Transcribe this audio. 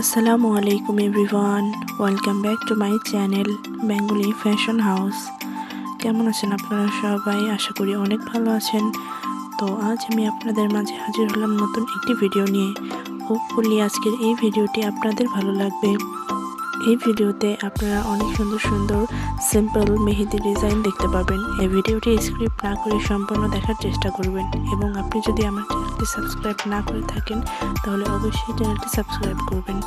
আসসালামু আলাইকুম everyone, welcome back to my channel Bengali fashion house. কেমন আছেন আপনারা সবাই? আশা করি অনেক ভালো আছেন। তো আজ আমি আপনাদের মাঝে হাজির হলাম নতুন একটি ভিডিও নিয়ে। হোপফুলি আজকের এই ভিডিওটি আপনাদের ভালো লাগবে। এই ভিডিওতে আপনারা অনেক সুন্দর সুন্দর সিম্পল মেহেদি ডিজাইন দেখতে পাবেন। এই ভিডিওটি স্ক্রিপ্ট না করে সম্পূর্ণ দেখার চেষ্টা করবেন এবং আপনি যদি আমার চ্যানেলটি সাবস্ক্রাইব না করে থাকেন তাহলে অবশ্যই চ্যানেলটি সাবস্ক্রাইব করবেন।